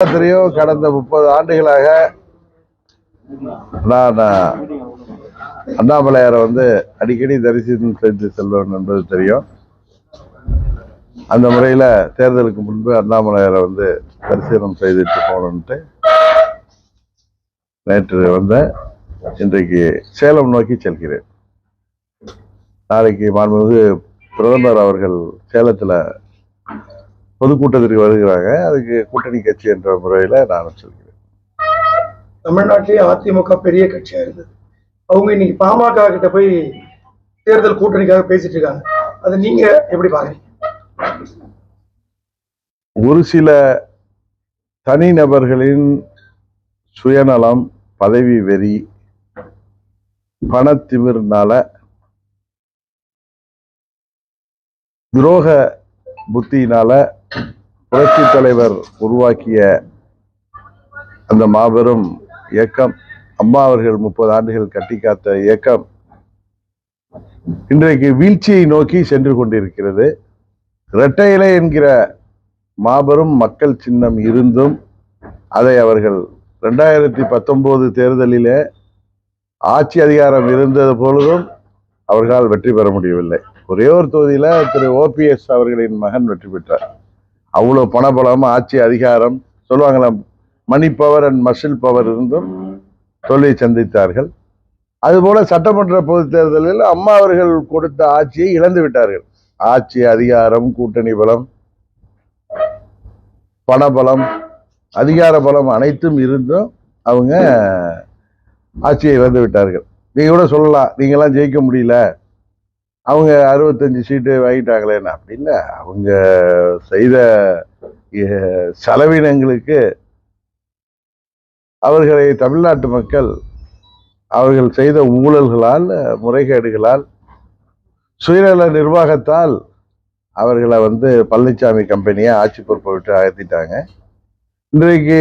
தெரியும் கடந்த முப்பது ஆண்டுகளாக நான் அண்ணாமலையாரை வந்து அடிக்கடி தரிசனம் செய்து செல்வேன் என்பது தெரியும். அந்த முறையில் தேர்தலுக்கு முன்பு அண்ணாமலையாரை வந்து தரிசனம் செய்துட்டு போகணுன்ட்டு நேற்று வந்தேன் இன்றைக்கு சேலம் நோக்கி செல்கிறேன். நாளைக்கு மாண்புமிகு பிரதமர் அவர்கள் சேலத்தில் பொதுக்கூட்டத்திற்கு வருகிறாங்க. அதுக்கு கூட்டணி கட்சி என்ற முறையில் நான் சொல்கிறேன். தமிழ்நாட்டிலேயே அதிமுக பெரிய கட்சியா இருந்தது. அவங்க இன்னைக்கு பாமக கிட்ட போய் தேர்தல் கூட்டணிக்காக பேசிட்டு இருக்காங்க. அதை நீங்க எப்படி பாக்குறீங்க ஒரு சில தனிநபர்களின் சுயநலம் பதவி வெறி பணத்திமிர்னால துரோக புத்தியினால புரட்சி தலைவர் உருவாக்கிய அந்த மாபெரும் இயக்கம் அம்மா அவர்கள் முப்பது ஆண்டுகள் கட்டி காத்த இயக்கம் இன்றைக்கு வீழ்ச்சியை நோக்கி சென்று கொண்டிருக்கிறது. இரட்டை இலை என்கிற மாபெரும் மக்கள் சின்னம் இருந்தும் அதை அவர்கள் ரெண்டாயிரத்தி பத்தொன்பது தேர்தலிலே ஆட்சி அதிகாரம் இருந்தது பொழுதும் அவர்களால் வெற்றி பெற முடியவில்லை. ஒரே ஒரு தொகுதியில திரு ஓபிஎஸ் அவர்களின் மகன் வெற்றி பெற்றார். அவ்வளவு பணபலம் ஆட்சி அதிகாரம் சொல்லுவாங்களே money power and muscle power இருந்தும் தோல்வியை சந்தித்தார்கள். அதுபோல சட்டமன்ற பொதுத் தேர்தலில் அம்மா அவர்கள் கொடுத்த ஆட்சியை இழந்து விட்டார்கள். ஆட்சி அதிகாரம் கூட்டணி பலம் பணபலம் அதிகார பலம் அனைத்தும் இருந்தும் அவங்க ஆட்சியை இழந்து விட்டார்கள். நீங்கள் கூட சொல்லலாம் நீங்களாம் ஜெயிக்க முடியல. அவங்க அறுபத்தஞ்சு சீட்டு வாங்கிட்டாங்களேன்னு அப்படி இல்லை. அவங்க செய்த செலவினங்களுக்கு அவர்களை தமிழ்நாட்டு மக்கள் அவர்கள் செய்த ஊழல்களால் முறைகேடுகளால் சுயநல நிர்வாகத்தால் அவர்களை வந்து பழனிசாமி கம்பெனியை ஆட்சி பொறுப்பை விட்டு அகத்திட்டாங்க இன்றைக்கு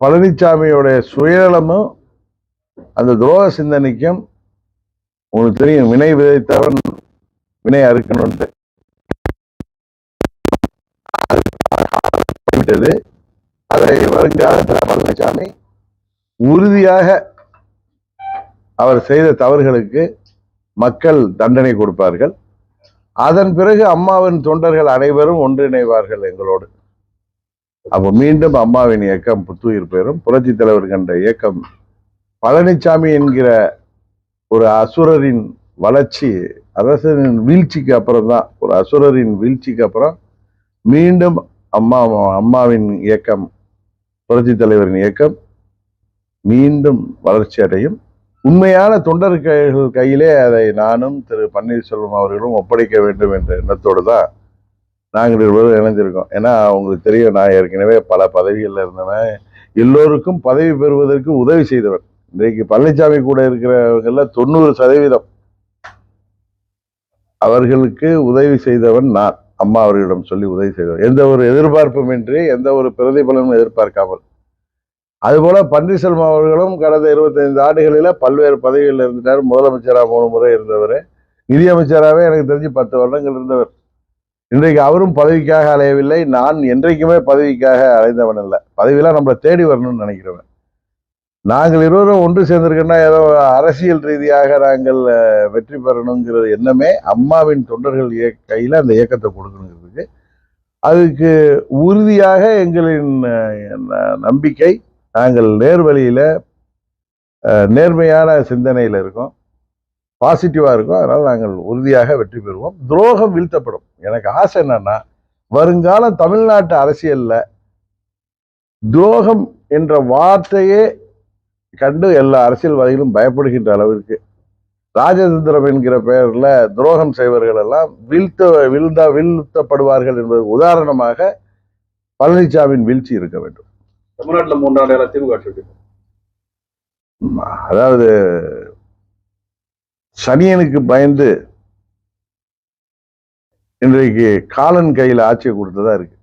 பழனிசாமியோடைய சுயநலமும் அந்த துரோக சிந்தனைக்கும் உங்களுக்கு தெரியும் வினை விதைத்தவன் வினை அறுக்கணும்ட்டு விட்டது அதை வருங்காலத்தில் பழனிசாமி உறுதியாக அவர் செய்த தவறுகளுக்கு மக்கள் தண்டனை கொடுப்பார்கள். அதன் பிறகு அம்மாவின் தொண்டர்கள் அனைவரும் ஒன்றிணைவார்கள் எங்களோடு. அப்போ மீண்டும் அம்மாவின் இயக்கம் புத்துயிர் பெறும். புரட்சி தலைவர் கண்ட இயக்கம் பழனிசாமி என்கிற ஒரு அசுரரின் வளர்ச்சி அரசரின் வீழ்ச்சிக்கு அப்புறம் தான் ஒரு அசுரரின் வீழ்ச்சிக்கு அப்புறம் மீண்டும் அம்மா அம்மாவின் இயக்கம் புரட்சி தலைவரின் இயக்கம் மீண்டும் வளர்ச்சி அடையும். உண்மையான தொண்டர் கைகள் கையிலே அதை நானும் திரு பன்னீர்செல்வம் அவர்களும் ஒப்படைக்க வேண்டும் என்ற எண்ணத்தோடு தான் நாங்கள் இருவரும் இணைஞ்சிருக்கோம் ஏன்னா அவங்களுக்கு தெரியும் நான் ஏற்கனவே பல பதவிகளில் இருந்தவன். எல்லோருக்கும் பதவி பெறுவதற்கு உதவி செய்தவன். இன்றைக்கு பழனிசாமி கூட இருக்கிறவங்கள தொண்ணூறு சதவீதம். அவர்களுக்கு உதவி செய்தவன் நான். அம்மா அவர்களிடம் சொல்லி உதவி செய்தவன். எந்த ஒரு எதிர்பார்ப்பும் இன்றி எந்த ஒரு பிரதிபலனும் எதிர்பார்க்காமல். அதுபோல பன்னீர்செல்வம் அவர்களும் கடந்த இருபத்தைந்து ஆண்டுகளில் பல்வேறு பதவிகளில் இருந்துட்டார். முதலமைச்சராக மூணு முறை இருந்தவர். நிதியமைச்சராகவே எனக்கு தெரிஞ்சு பத்து வருடங்கள் இருந்தவர். இன்றைக்கு அவரும் பதவிக்காக அலையவில்லை. நான் என்றைக்குமே பதவிக்காக அலைந்தவன் இல்லை பதவியெல்லாம் நம்மளை தேடி வரணும்னு நினைக்கிறவன். நாங்கள் இருவரும் ஒன்று சேர்ந்திருக்கோம்னா ஏதோ அரசியல் ரீதியாக நாங்கள் வெற்றி பெறணுங்கிறது எண்ணமே அம்மாவின் தொண்டர்கள் இயக்க கையில் அந்த இயக்கத்தை கொடுக்கணுங்கிறதுக்கு. அதுக்கு உறுதியாக எங்களின் ந- நம்பிக்கை நாங்கள் நேர்வழியில் நேர்மையான சிந்தனையில் இருக்கோம். பாசிட்டிவாக இருக்கும். அதனால் நாங்கள் உறுதியாக வெற்றி பெறுவோம். துரோகம் வீழ்த்தப்படும். எனக்கு ஆசை என்னன்னா வருங்கால தமிழ்நாட்டு அரசியலில் துரோகம் என்ற வார்த்தையே கண்டு எல்லா அரசியல்வாதிகளும் பயப்படுகின்ற அளவிற்கு. ராஜதந்திரம் என்கிற பெயர்ல துரோகம் செய்வர்கள் எல்லாம் வீழ்த்த வீழ்ந்தா வீழ்த்தப்படுவார்கள் என்பதற்கு உதாரணமாக பழனிசாமியின் வீழ்ச்சி இருக்க வேண்டும். தமிழ்நாட்டுல மூன்றாண்டு திமுக. அதாவது சனியனுக்கு பயந்து இன்றைக்கு காலன் கையில ஆட்சியை கொடுத்ததா இருக்கு.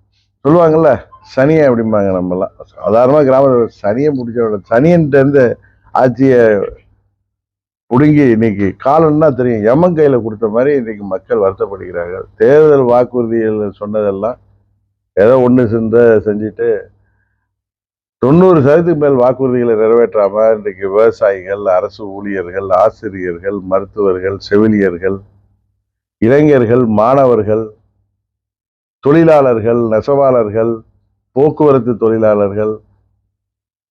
சொல்லுவாங்கல்ல சனியை அப்படிம்பாங்க நம்மலாம் சாதாரணமாக கிராமத்தில் சனியை பிடிச்ச சனியன்ட்ட ஆட்சியை பிடுங்கி இன்னைக்கு காலம்னா தெரியும். எமன் கையில் கொடுத்த மாதிரி இன்னைக்கு மக்கள் வருத்தப்படுகிறார்கள். தேர்தல் வாக்குறுதிகள் சொன்னதெல்லாம் ஏதோ ஒன்று செஞ்ச செஞ்சுட்டு தொண்ணூறு சதவீதத்துக்கு மேல் வாக்குறுதிகளை நிறைவேற்றாமல் இன்றைக்கு விவசாயிகள் அரசு ஊழியர்கள் ஆசிரியர்கள் மருத்துவர்கள் செவிலியர்கள் இளைஞர்கள் மாணவர்கள் தொழிலாளர்கள் நெசவாளர்கள் போக்குவரத்து தொழிலாளர்கள்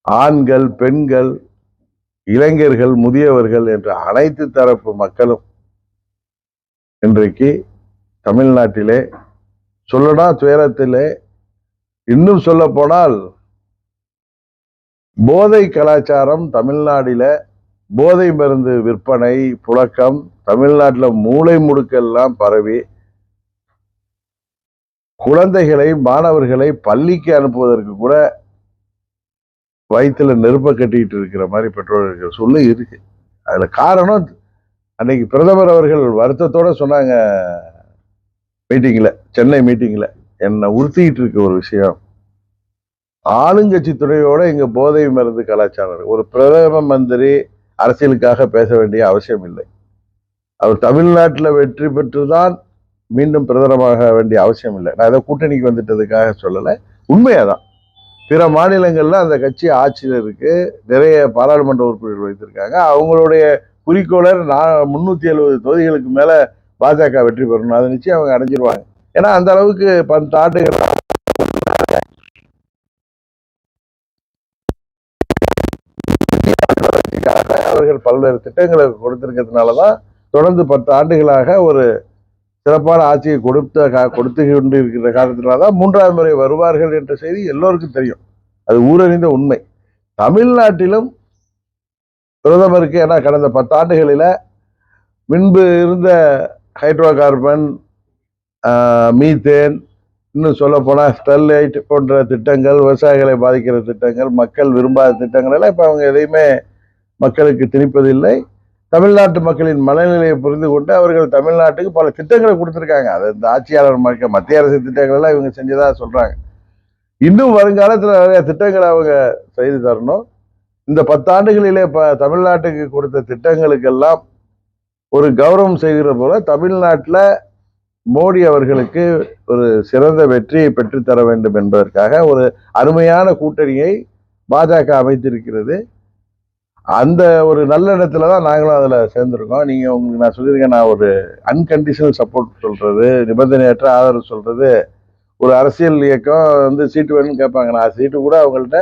ஆண்கள் பெண்கள் இளைஞர்கள் முதியவர்கள் என்ற அனைத்து தரப்பு மக்களும் இன்றைக்கு தமிழ்நாட்டிலே சொல்லடா துயரத்திலே இன்னும் சொல்ல போனால் போதை கலாச்சாரம் தமிழ்நாடில போதை மருந்து விற்பனை புழக்கம் தமிழ்நாட்டில் மூளை முடுக்கெல்லாம் பரவி குழந்தைகளை மாணவர்களை பள்ளிக்கு அனுப்புவதற்கு கூட வயிற்றுல நெருப்ப கட்டிக்கிட்டு இருக்கிற மாதிரி பெற்றோர்கள் இருக்கிற சொல்லு இருக்கு. அதில் காரணம் அன்னைக்கு பிரதமர் அவர்கள் வருத்தத்தோட சொன்னாங்க மீட்டிங்கில் சென்னை மீட்டிங்கில் என்னை உறுத்திக்கிட்டு இருக்க ஒரு விஷயம் ஆளுங்கட்சி துணையோட இங்கே போதை மருந்து கலாச்சாரம் ஒரு பிரதம மந்திரி அரசியலுக்காக பேச வேண்டிய அவசியம் இல்லை. அவர் தமிழ்நாட்டில் வெற்றி பெற்றுதான் மீண்டும் பிரதமராக வேண்டிய அவசியம் இல்லை. நான் ஏதோ கூட்டணிக்கு வந்துட்டதுக்காக சொல்லலை. உண்மையாக தான் பிற மாநிலங்களில் அந்த கட்சி ஆட்சியில் இருக்குது நிறைய பாராளுமன்ற உறுப்பினர்கள் வைத்திருக்காங்க. அவங்களுடைய குறிக்கோளர் நான் முந்நூற்றி எழுபது தொகுதிகளுக்கு மேலே பாஜக வெற்றி பெறணும். அதை நிச்சயம் அவங்க அடைஞ்சிருவாங்க. ஏன்னா அந்த அளவுக்கு பத்து ஆண்டுகள் அவர்கள் பல்வேறு திட்டங்களை கொடுத்திருக்கிறதுனால தான் தொடர்ந்து பத்து ஆண்டுகளாக ஒரு சிறப்பான ஆட்சியை கொடுத்த கா- கொடுத்து கொண்டு இருக்கிற காரணத்தினால்தான் மூன்றாவது முறை வருவார்கள் என்ற செய்தி எல்லோருக்கும் தெரியும். அது ஊரறிந்த உண்மை. தமிழ்நாட்டிலும் பிரதமருக்கு ஏன்னா கடந்த பத்தாண்டுகளில் முன்பு இருந்த ஹைட்ரோ கார்பன் மீத்தேன் இன்னும் சொல்ல போனால் ஸ்டெர்லைட் போன்ற திட்டங்கள் விவசாயிகளை பாதிக்கிற திட்டங்கள் மக்கள் விரும்பாத திட்டங்கள் எல்லாம் இப்போ அவங்க எதையுமே மக்களுக்கு திணிப்பதில்லை. தமிழ்நாட்டு மக்களின் மனநிலையை புரிந்து கொண்டு அவர்கள் தமிழ்நாட்டுக்கு பல திட்டங்களை கொடுத்துருக்காங்க. அது இந்த ஆட்சியாளர் மக்க மத்திய அரசு திட்டங்கள் எல்லாம் இவங்க செஞ்சதா சொல்கிறாங்க இன்னும் வருங்காலத்தில் நிறைய திட்டங்களை அவங்க செய்து தரணும். இந்த பத்தாண்டுகளிலே ப தமிழ்நாட்டுக்கு கொடுத்த திட்டங்களுக்கெல்லாம் ஒரு கௌரவம் செய்கிற போல தமிழ்நாட்டில் மோடி அவர்களுக்கு ஒரு சிறந்த வெற்றியை பெற்றுத்தர வேண்டும் என்பதற்காக ஒரு அருமையான கூட்டணியை பாஜக அமைத்திருக்கிறது. அந்த ஒரு நல்ல இடத்துல தான் நாங்களும் அதில் சேர்ந்துருக்கோம். நீங்கள் உங்களுக்கு நான் சொல்லியிருக்கேன் நான் ஒரு அன்கண்டிஷனல் சப்போர்ட் சொல்கிறது நிபந்தனையற்ற ஆதரவு சொல்கிறது ஒரு அரசியல் இயக்கம் வந்து சீட்டு வேணும்னு கேட்பாங்க. நான் சீட்டு கூட அவங்கள்ட்ட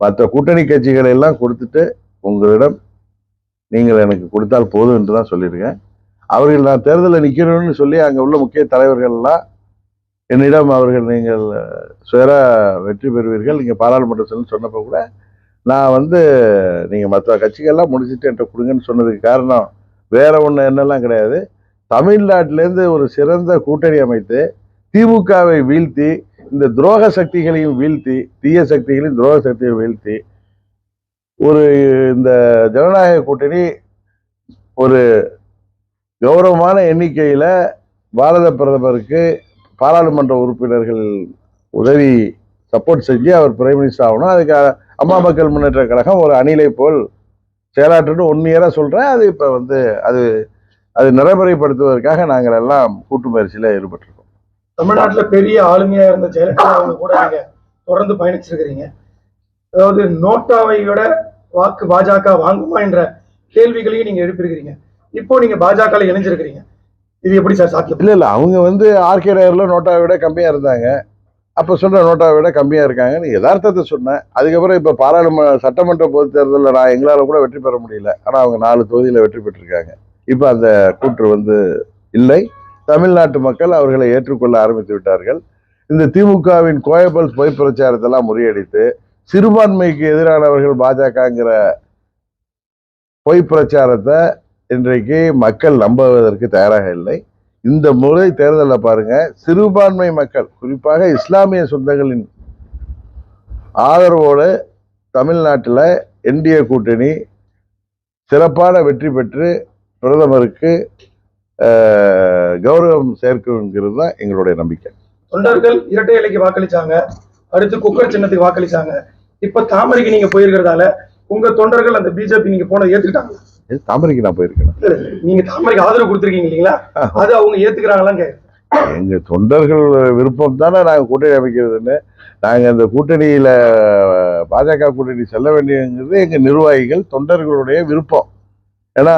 மற்ற கூட்டணி கட்சிகளை எல்லாம் கொடுத்துட்டு உங்களிடம் நீங்கள் எனக்கு கொடுத்தால் போதும் என்று தான் சொல்லியிருக்கேன். அவர்கள் நான் தேர்தலில் நிற்கணும்னு சொல்லி அங்கே உள்ள முக்கிய தலைவர்கள்லாம் என்னிடம் அவர்கள் நீங்கள் சுயராக வெற்றி பெறுவீர்கள். நீங்கள் பாராளுமன்றத்தில் சொன்னப்போ கூட நான் வந்து நீங்கள் மற்ற கட்சிகள்லாம் முடிச்சுட்டு என்கிட்ட கொடுங்கன்னு சொன்னதுக்கு காரணம் வேற ஒன்று என்னெல்லாம் கிடையாது. தமிழ்நாட்டிலேருந்து ஒரு சிறந்த கூட்டணி அமைத்து திமுகவை வீழ்த்தி இந்த துரோக சக்திகளையும் வீழ்த்தி தீய சக்திகளையும் துரோக சக்தியை வீழ்த்தி ஒரு இந்த ஜனநாயக கூட்டணி ஒரு கௌரவமான எண்ணிக்கையில் பாரத பிரதமருக்கு பாராளுமன்ற உறுப்பினர்கள் உதவி சப்போர்ட் செஞ்சு அவர் பிரைம் மினிஸ்டர் ஆகணும். அதுக்கு அம்மா மக்கள் முன்னேற்ற கழகம் ஒரு அணிலை போல் செயலாற்றுன்னு ஒன் சொல்றேன். அது இப்ப வந்து அது அது நடைமுறைப்படுத்துவதற்காக நாங்கள் எல்லாம் கூட்டு முயற்சியில ஈடுபட்டிருக்கோம். தமிழ்நாட்டுல பெரிய ஆளுமையா இருந்த ஜெயலலிதா அவங்க கூட நீங்க தொடர்ந்து பயணிச்சிருக்கிறீங்க. அதாவது நோட்டாவை விட வாக்கு பாஜக வாங்குமா என்ற கேள்விகளையும் நீங்க எழுப்பியிருக்கிறீங்க. இப்போ நீங்க பாஜக இணைஞ்சிருக்கிறீங்க. இது எப்படி சார் சாத்தியம்? இல்ல இல்ல. அவங்க வந்து ஆர்கே நகர்ல நோட்டாவை விட கம்மியா இருந்தாங்க. அப்போ சொன்ன நோட்டாவை விட கம்மியாக இருக்காங்கன்னு யதார்த்தத்தை சொன்னேன். அதுக்கப்புறம் இப்போ பாராளுமன்ற சட்டமன்ற பொதுத் தேர்தலில் நான் எங்களால் கூட வெற்றி பெற முடியல. ஆனால் அவங்க நாலு தொகுதியில் வெற்றி பெற்றிருக்காங்க. இப்போ அந்த கூற்று வந்து இல்லை. தமிழ்நாட்டு மக்கள் அவர்களை ஏற்றுக்கொள்ள ஆரம்பித்து விட்டார்கள். இந்த திமுகவின் கோயபல்ஸ் பொய் பிரச்சாரத்தெல்லாம் முறியடித்து சிறுபான்மைக்கு எதிரானவர்கள் பாஜகங்கிற பொய் பிரச்சாரத்தை இன்றைக்கு மக்கள் நம்புவதற்கு தயாராக இல்லை. இந்த முறை தேர்தலில் பாருங்க சிறுபான்மை மக்கள் குறிப்பாக இஸ்லாமிய சொந்தங்களின் ஆதரவோடு தமிழ்நாட்டில் என்டிஏ கூட்டணி சிறப்பான வெற்றி பெற்று பிரதமருக்கு கௌரவம் சேர்க்குங்கிறது தான் எங்களுடைய நம்பிக்கை. தொண்டர்கள் இரட்டை இலைக்கு வாக்களிச்சாங்க அடுத்து குக்கர் சின்னத்துக்கு வாக்களிச்சாங்க. இப்ப தாமரைக்கு நீங்க போயிருக்கிறதால உங்க தொண்டர்கள் அந்த பிஜேபி நீங்க போனதை ஏத்துக்கிட்டாங்க. தாமரைக்கு நான் போயிருக்கேன். நீங்க தாமரைக்கு ஆதரவு கொடுத்திருக்கீங்க இல்லைங்களா? அது அவங்க ஏத்துக்கிறாங்களான்னு கேக்குறேன். எங்க தொண்டர்கள் விருப்பம் தானே நாங்கள் கூட்டணி அமைக்கிறதுன்னு. நாங்கள் இந்த கூட்டணியில் பாஜக கூட்டணி செல்ல வேண்டியங்கிறது எங்கள் நிர்வாகிகள் தொண்டர்களுடைய விருப்பம். ஏன்னா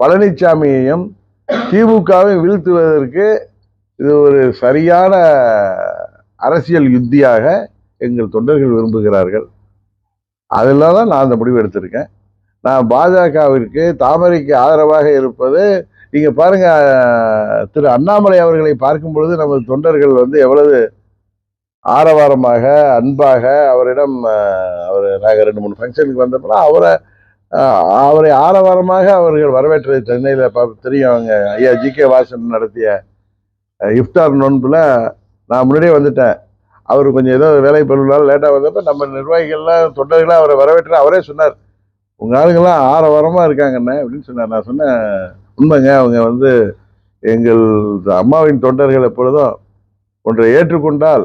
பழனிசாமியையும் திமுகவையும் வீழ்த்துவதற்கு இது ஒரு சரியான அரசியல் யுத்தியாக எங்கள் தொண்டர்கள் விரும்புகிறார்கள். அதில் தான் நான் அந்த முடிவு எடுத்திருக்கேன். நான் பாஜகவிற்கு தாமரைக்கு ஆதரவாக இருப்பது நீங்கள் பாருங்க திரு அண்ணாமலை அவர்களை பார்க்கும் பொழுது நமது தொண்டர்கள் வந்து எவ்வளவு ஆரவாரமாக அன்பாக அவரிடம் அவர் நாங்கள் ரெண்டு மூணு ஃபங்க்ஷனுக்கு வந்தப்பெல்லாம் அவரை அவரை ஆரவாரமாக அவர்கள் வரவேற்றது சென்னையில் தெரியும் அவங்க. ஐயா ஜி கே வாசன் நடத்திய இஃப்தார் நோன்பில் நான் முன்னாடியே வந்துட்டேன். அவர் கொஞ்சம் ஏதோ வேலை பொருளால் லேட்டாக வந்தப்போ நம்ம நிர்வாகிகள்லாம் தொண்டர்களாக அவரை வரவேற்று அவரே சொன்னார். உங்கள் ஆளுங்கெல்லாம் ஆரவாரமாக இருக்காங்கண்ணே அப்படின்னு சொன்னார். நான் சொன்னேன் உண்மைங்க அவங்க வந்து எங்கள் அம்மாவின் தொண்டர்கள் எப்பொழுதும் ஒன்றை ஏற்றுக்கொண்டால்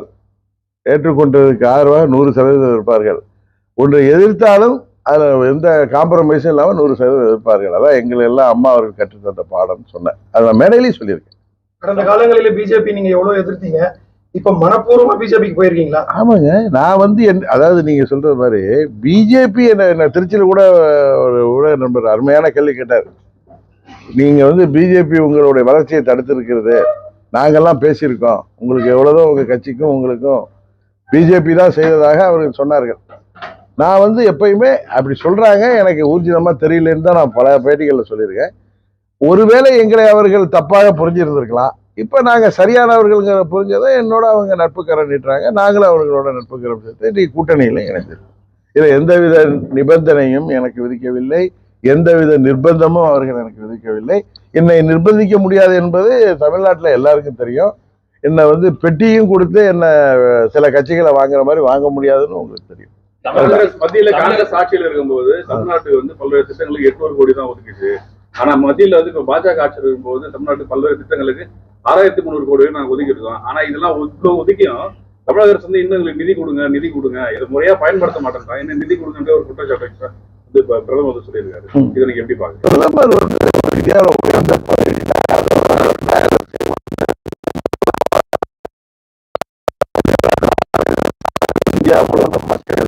ஏற்றுக்கொண்டதுக்கு ஆதரவாக நூறு சதவீதம் இருப்பார்கள். ஒன்றை எதிர்த்தாலும் அதில் எந்த காம்ப்ரமைஸும் இல்லாமல் நூறு சதவீதம் எதிர்ப்பார்கள் அதான் எங்களை எல்லாம் அம்மா அவர்கள் கற்றுத்தந்த பாடம்னு சொன்னேன். அதை நான் மேடையிலையும் சொல்லியிருக்கேன். கடந்த காலங்களில் பிஜேபி நீங்கள் எவ்வளோ எதிர்த்தீங்க? இப்ப மனப்பூர்வமா பிஜேபிக்கு போயிருக்கீங்களா? ஆமாங்க. நான் வந்து என் அதாவது நீங்க சொல்ற மாதிரி பிஜேபி என்ன திருச்சியில் கூட ஒரு ஊடக நண்பர் அருமையான கேள்வி கேட்டார். நீங்க வந்து பிஜேபி உங்களுடைய வளர்ச்சியை தடுத்திருக்கிறது. நாங்கெல்லாம் பேசியிருக்கோம். உங்களுக்கு எவ்வளவோ உங்க கட்சிக்கும் உங்களுக்கும் பிஜேபி தான் செய்ததாக அவர்கள் சொன்னார்கள். நான் வந்து எப்பயுமே அப்படி சொல்றாங்க. எனக்கு ஊர்ஜிதமா தெரியலன்னு தான் நான் பல பேட்டிகளில் சொல்லியிருக்கேன். ஒருவேளை எங்களை அவர்கள் தப்பாக புரிஞ்சிருந்திருக்கலாம். இப்போ நாங்கள் சரியானவர்கள்ங்கிற புரிஞ்சதை என்னோட அவங்க நட்பு கரம் நீட்டுறாங்க நாங்களும் அவர்களோட நட்பு கரம் சேர்த்து இன்றைக்கு கூட்டணியில் இணைஞ்சிருக்கோம் இதில் எந்தவித நிபந்தனையும் எனக்கு விதிக்கவில்லை. எந்தவித நிர்பந்தமும் அவர்கள் எனக்கு விதிக்கவில்லை. என்னை நிர்பந்திக்க முடியாது என்பது தமிழ்நாட்டில் எல்லாருக்கும் தெரியும். என்னை வந்து பெட்டியும் கொடுத்து என்னை சில கட்சிகளை வாங்குற மாதிரி வாங்க முடியாதுன்னு உங்களுக்கு தெரியும். காங்கிரஸ் மத்தியில காங்கிரஸ் ஆட்சியில் இருக்கும்போது தமிழ்நாட்டுக்கு வந்து பல்வேறு திட்டங்களுக்கு எட்நூறு கோடி தான் ஒதுக்கிச்சு ஆனா மத்தியில வந்து இப்ப பாஜக ஆட்சியில் இருக்கும்போது தமிழ்நாட்டு பல்வேறு திட்டங்களுக்கு ஆறாயிரத்தி முந்நூறு கோடி நாங்க ஒதுக்கி இருக்கோம். ஆனா இதெல்லாம் இவ்வளவு ஒதுக்கியும் தமிழக அரசு வந்து இன்னும் எங்களுக்கு நிதி கொடுங்க நிதி கொடுங்க. இதை முறையா பயன்படுத்த மாட்டேன்றாங்க என்ன நிதி கொடுங்கன்ற ஒரு குற்றச்சாட்டு வந்து இப்ப பிரதமர் வந்து சொல்லியிருக்காரு. இதை நீங்க எப்படி பாக்குறீங்க? பிரதமர் இந்தியாவில் உயர்ந்த இந்தியாவில் மக்கள்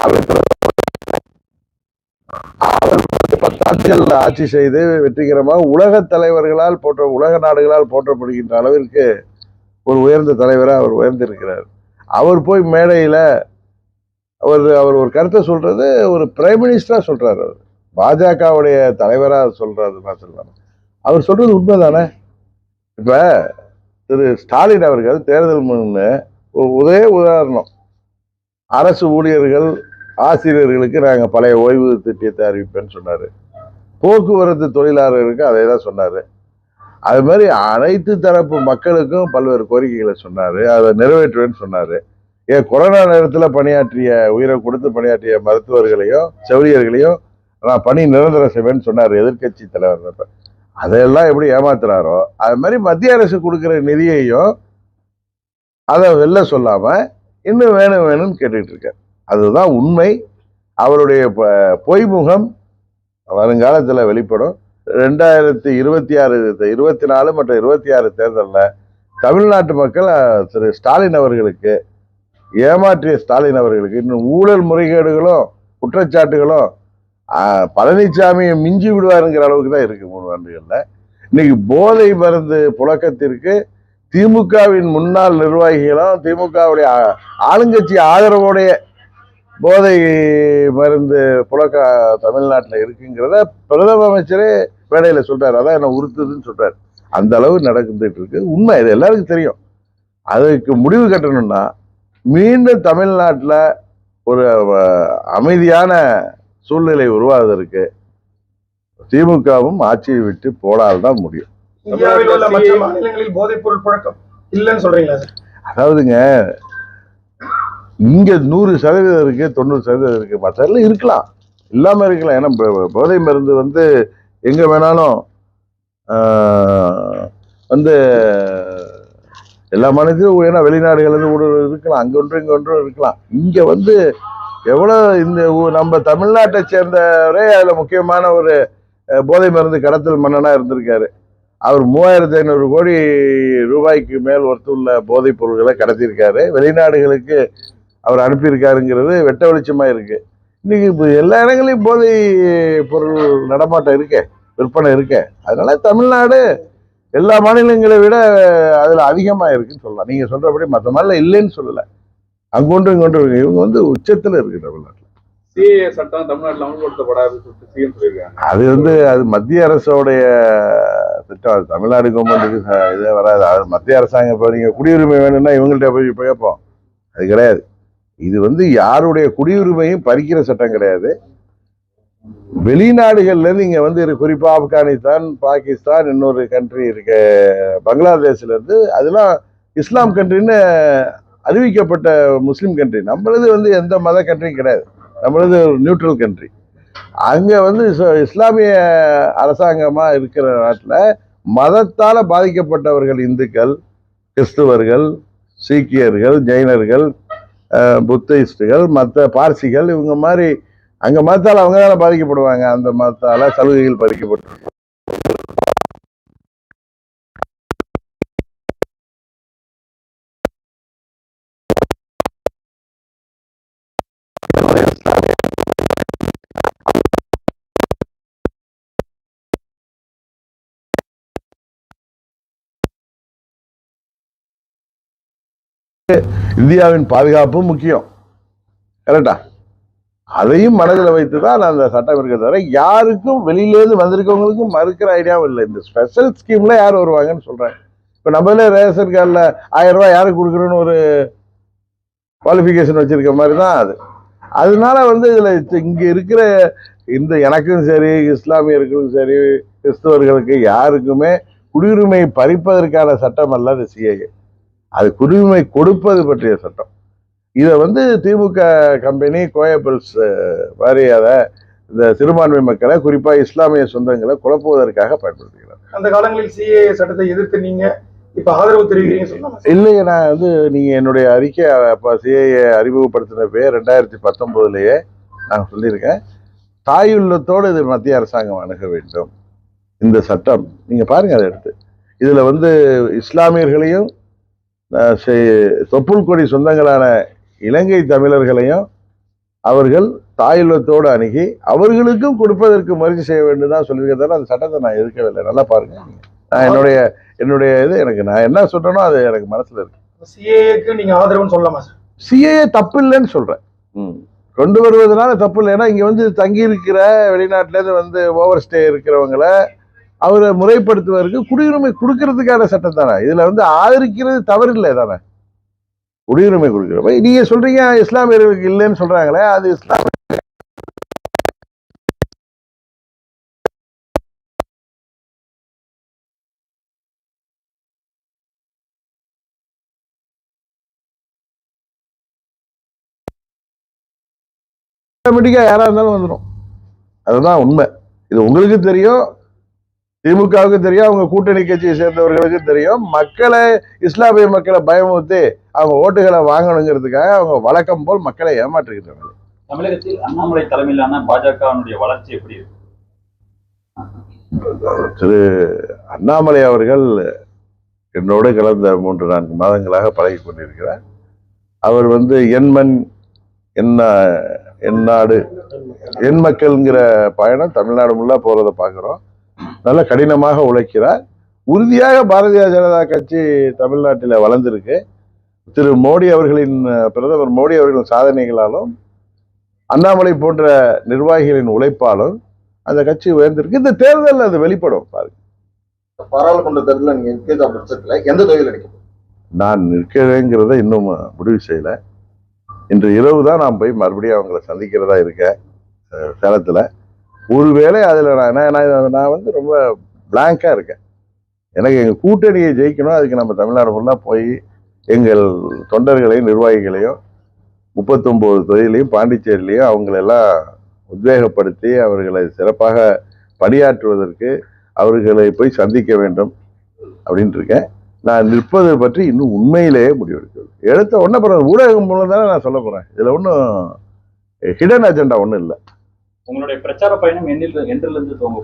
அவர் வந்து பத்தாண்டுகள் ஆட்சி செய்து வெற்றிகரமாக உலக தலைவர்களால் போற்ற உலக நாடுகளால் போற்றப்படுகின்ற அளவிற்கு ஒரு உயர்ந்த தலைவராக அவர் உயர்ந்திருக்கிறார். அவர் போய் மேடையில் அவர் அவர் ஒரு கருத்தை சொல்கிறது ஒரு பிரைம் மினிஸ்டராக சொல்கிறார் அவர். பாஜகவுடைய தலைவராக சொல்றாரு நான் சொல்லலாம் அவர் சொல்கிறது உண்மைதானே? இப்போ திரு ஸ்டாலின் அவர்கள் தேர்தல் முன்னு ஒரு ஒரே உதாரணம். அரசு ஊழியர்கள் ஆசிரியர்களுக்கு நாங்கள் பழைய ஓய்வு திட்டத்தை அறிவிப்பேன்னு சொன்னார். போக்குவரத்து தொழிலாளர்களுக்கு அதை தான் சொன்னார். அது மாதிரி அனைத்து தரப்பு மக்களுக்கும் பல்வேறு கோரிக்கைகளை சொன்னார். அதை நிறைவேற்றுவேன்னு சொன்னார். ஏன் கொரோனா நேரத்தில் பணியாற்றிய உயிரை கொடுத்து பணியாற்றிய மருத்துவர்களையும் செவிலியர்களையும் நான் பணி நிரந்தரம் செய்வேன்னு சொன்னார் எதிர்க்கட்சி தலைவர் அதையெல்லாம் எப்படி ஏமாத்துறாரோ அது மாதிரி மத்திய அரசு கொடுக்குற நிதியையும் அதை வெளில சொல்லாமல் இன்னும் வேணும் வேணும்னு கேட்டுக்கிட்டு இருக்கார். அதுதான் உண்மை. அவருடைய ப- பொய்முகம் வருங்காலத்தில் வெளிப்படும். ரெண்டாயிரத்தி இருபத்தி ஆறு இருபத்தி நாலு மற்றும் இருபத்தி ஆறு தேர்தலில் தமிழ்நாட்டு மக்கள் திரு ஸ்டாலின் அவர்களுக்கு ஏமாற்றிய ஸ்டாலின் அவர்களுக்கு இன்னும் ஊழல் முறைகேடுகளும் குற்றச்சாட்டுகளும் பழனிசாமியை மிஞ்சி விடுவாருங்கிற அளவுக்கு தான் இருக்கு மூணு ஆண்டுகளில். இன்னைக்கு போதை மருந்து புழக்கத்திற்கு திமுகவின் முன்னாள் நிர்வாகிகளும் திமுகவுடைய ஆளுங்கட்சி ஆதரவோடைய போதை மருந்து புழக்க தமிழ்நாட்டில் இருக்குங்கிறத பிரதம அமைச்சரே மேடையில் சொல்றாரு. அதான் என்ன உறுத்துதுன்னு சொல்றாரு. அந்த அளவு நடந்துட்டு இருக்கு. உண்மை இது எல்லாருக்கும் தெரியும். அதுக்கு முடிவு கட்டணும்னா மீண்டும் தமிழ்நாட்டில் ஒரு அமைதியான சூழ்நிலை உருவாவதற்கு திமுகவும் ஆட்சியை விட்டு போடால்தான் முடியும். இந்தியாவில் உள்ள மற்ற மாநிலங்களில் போதைப் பொருள் புழக்கம் இல்லைன்னு சொல்றீங்களா அதாவதுங்க இங்கே நூறு சதவீதம் இருக்குது தொண்ணூறு சதவீதம் இருக்குது மற்றதுல இருக்கலாம். இல்லாமல் இருக்கலாம். ஏன்னா போதை மருந்து வந்து எங்கே வேணாலும் வந்து எல்லா மாநிலத்திலும் ஏன்னா வெளிநாடுகள்லேருந்து ஊடுருவல் இருக்கலாம். அங்கே ஒன்றும் இங்கே ஒன்றும் இருக்கலாம். இங்கே வந்து எவ்வளோ இந்த ஊ- நம்ம தமிழ்நாட்டை சேர்ந்தவரே அதில் முக்கியமான ஒரு போதை மருந்து கடத்தல் மன்னனாக இருந்திருக்காரு. அவர் மூவாயிரத்தி ஐநூறு கோடி ரூபாய்க்கு மேல் ஒருத்துள்ள போதைப் பொருட்களை கடத்தியிருக்காரு. வெளிநாடுகளுக்கு அவர் அனுப்பியிருக்காருங்கிறது வெட்ட வெளிச்சமா இருக்கு. இன்னைக்கு இப்போ எல்லா இடங்களையும் போதை பொருள் நடமாட்டம் இருக்கே விற்பனை இருக்கே. அதனால தமிழ்நாடு எல்லா மாநிலங்களை விட அதுல அதிகமா இருக்குன்னு சொல்லலாம். நீங்க சொல்றபடி மற்ற மாநிலம் இல்லைன்னு சொல்லல. அங்கொன்று இங்கொன்று இவங்க வந்து உச்சத்துல இருக்கு தமிழ்நாட்டில். சிஏ சட்டம் தமிழ்நாட்டில் அமல்படுத்தப்படாதுன்னு சொல்லிட்டு சிஎம் சொல்லியிருக்காங்க. அது வந்து அது மத்திய அரசோடைய திட்டம். அது தமிழ்நாடு கவர்மெண்ட்டுக்கு இதே வராது. அது மத்திய அரசாங்கம் இப்போ நீங்கள் குடியுரிமை வேணும்னா இவங்கள்ட்ட போய் போய் கேட்போம் அது கிடையாது. இது வந்து யாருடைய குடியுரிமையும் பறிக்கிற சட்டம் கிடையாது. வெளிநாடுகள்லேருந்து இங்கே வந்து குறிப்பாக ஆப்கானிஸ்தான் பாகிஸ்தான் இன்னொரு கண்ட்ரி இருக்க பங்களாதேஷ்லேருந்து அதெல்லாம் இஸ்லாம் கண்ட்ரின்னு அறிவிக்கப்பட்ட முஸ்லீம் கண்ட்ரி நம்மளது வந்து எந்த மத கண்ட்ரியும் கிடையாது. நம்மளது ஒரு நியூட்ரல் கண்ட்ரி அங்கே வந்து இஸ்லாமிய அரசாங்கமாக இருக்கிற நாட்டில் மதத்தால் பாதிக்கப்பட்டவர்கள் இந்துக்கள் கிறிஸ்துவர்கள் சீக்கியர்கள் ஜெயினர்கள் புத்திஸ்டுகள் மற்ற பார்சிகள் இவங்க மாதிரி அங்கே மதத்தால் அவங்க தானே பாதிக்கப்படுவாங்க. அந்த மதத்தால் சலுகைகள் பறிக்கப்பட்டு இந்தியாவின் பாதுகாப்பு முக்கியம். கரெக்டா அதையும் மனதில் வைத்து தான் அந்த சட்டம் இருக்க தவிர யாருக்கும் வெளியிலேருந்து வந்திருக்கவங்களுக்கும் மறுக்கிற ஐடியாவும் இல்லை. இந்த ஸ்பெஷல் ஸ்கீம்ல யார் வருவாங்கன்னு சொல்றேன். இப்போ நம்மளே ரேஷன் கார்டில் ஆயிரம் ரூபாய் யாருக்கு கொடுக்குறோன்னு ஒரு குவாலிஃபிகேஷன் வச்சிருக்க மாதிரி தான் அது. அதனால வந்து இதில் இங்கே இருக்கிற இந்த எனக்கும் சரி இஸ்லாமியர்களுக்கும் சரி கிறிஸ்தவர்களுக்கு யாருக்குமே குடியுரிமை பறிப்பதற்கான சட்டம் அல்ல அது சிஏஏ அது குடியுரிமை கொடுப்பது பற்றிய சட்டம். இதை வந்து திமுக கம்பெனி கோயபிள்ஸ் மாதிரி அதை இந்த சிறுபான்மை மக்களை குறிப்பா இஸ்லாமிய சொந்தங்களை குழப்புவதற்காக பயன்படுத்துகிறார். அந்த காலங்களில் சிஏ சட்டத்தை எதிர்த்து நீங்க இப்ப ஆதரவு தெரிவிக்கிறீங்க இல்லையே நான் வந்து நீங்க என்னுடைய அறிக்கை அப்போ சிஏஏ அறிமுகப்படுத்தினப்பே ரெண்டாயிரத்தி பத்தொன்பதுலயே நான் சொல்லியிருக்கேன். தாயுள்ளத்தோடு இது மத்திய அரசாங்கம் அணுக வேண்டும். இந்த சட்டம் நீங்க பாருங்க அதை எடுத்து. இதுல வந்து இஸ்லாமியர்களையும் தொப்புள் கொடி சொந்தங்களான இலங்கை தமிழர்களையும் அவர்கள் தாயுள்ளத்தோடு அணுகி அவர்களுக்கும் கொடுப்பதற்கு முயற்சி செய்ய வேண்டும் தான் சொல்லியிருக்க தவிர அந்த சட்டத்தை நான் எதிர்க்கவில்லை. நல்லா பாருங்க. நான் என்னுடைய என்னுடைய இது எனக்கு நான் என்ன சொல்றேனோ அது எனக்கு மனசுல இருக்கு. சிஏக்கு நீங்க ஆதரவுன்னு சொல்லலாமா சார் சிஏஏ தப்பு இல்லைன்னு சொல்றேன். ம். கொண்டு வருவதனால தப்பு இல்லை ஏன்னா இங்க வந்து தங்கி இருக்கிற வெளிநாட்டுல இருந்து வந்து ஓவர் ஸ்டே இருக்கிறவங்கள அவரை முறைப்படுத்துவதற்கு குடியுரிமை கொடுக்கறதுக்கான சட்டம் தானே? இதுல வந்து ஆதரிக்கிறது தவறு இல்லை தானே? குடியுரிமை கொடுக்குறப்ப நீங்க சொல்றீங்க இஸ்லாமியர்களுக்கு இல்லைன்னு சொல்றாங்களே அது இஸ்லாம் ஆட்டோமேட்டிக்கா யாரா இருந்தாலும் வந்துடும் அதுதான் உண்மை. இது உங்களுக்கு தெரியும் திமுகவுக்கு தெரியும் அவங்க கூட்டணி கட்சியை சேர்ந்தவர்களுக்கு தெரியும். மக்களை இஸ்லாமிய மக்களை பயமுறுத்தி அவங்க ஓட்டுகளை வாங்கணுங்கிறதுக்காக அவங்க வழக்கம் போல் மக்களை ஏமாற்றுகிறார்கள் தமிழகத்தில் அண்ணாமலை தலைமையிலான பாஜகவினுடைய வளர்ச்சி எப்படி இருக்கு? திரு அண்ணாமலை அவர்கள் என்னோடு கலந்த மூன்று நான்கு மாதங்களாக பழகி கொண்டிருக்கிறார். அவர் வந்து என் மண் என்ன என் நாடு என் மக்கள்ங்கிற பயணம் தமிழ்நாடு முல்லா போறதை பார்க்குறோம். நல்ல கடினமாக உழைக்கிறார். உறுதியாக பாரதிய ஜனதா கட்சி தமிழ்நாட்டில் வளர்ந்திருக்கு. திரு மோடி அவர்களின் பிரதமர் மோடி அவர்களின் சாதனைகளாலும் அண்ணாமலை போன்ற நிர்வாகிகளின் உழைப்பாலும் அந்த கட்சி உயர்ந்திருக்கு. இந்த தேர்தலில் அது வெளிப்படும் பாருங்க. பாராளுமன்ற தேர்தலில் நீங்க நிற்கிற பட்சத்துல எந்த தொகுதியில் நிற்கும்? நான் நிற்கிறேங்கிறத இன்னும் முடிவு செய்யல. இன்று இரவு தான் நான் போய் மறுபடியும் அவங்கள சந்திக்கிறதா இருக்கேன் சேலத்துல. ஒருவேளை அதில் நான் நான் நான் நான் வந்து ரொம்ப பிளாங்காக இருக்கேன். எனக்கு எங்கள் கூட்டணியை ஜெயிக்கணும் அதுக்கு நம்ம தமிழ்நாடு ஃபுல்லாக போய் எங்கள் தொண்டர்களையும் நிர்வாகிகளையும் முப்பத்தொம்போது தொழிலையும் பாண்டிச்சேரியிலையும் அவங்களெல்லாம் உத்வேகப்படுத்தி அவர்களை சிறப்பாக பணியாற்றுவதற்கு அவர்களை போய் சந்திக்க வேண்டும் அப்படின்ட்டு இருக்கேன். நான் நிற்பது பற்றி இன்னும் உண்மையிலேயே முடிவெடுக்கிறது எடுத்த உடனே அப்புறம் ஊடகம் மூலம் தானே நான் சொல்ல போகிறேன் இதில் ஒன்றும் ஹிடன் அஜெண்டா ஒன்றும் இல்லை. உங்களுடைய பிரச்சார பயணம் என்றிலிருந்து துவங்க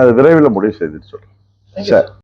அது விரைவில் முடிவு செய்துட்டு சொல்றேன். சரி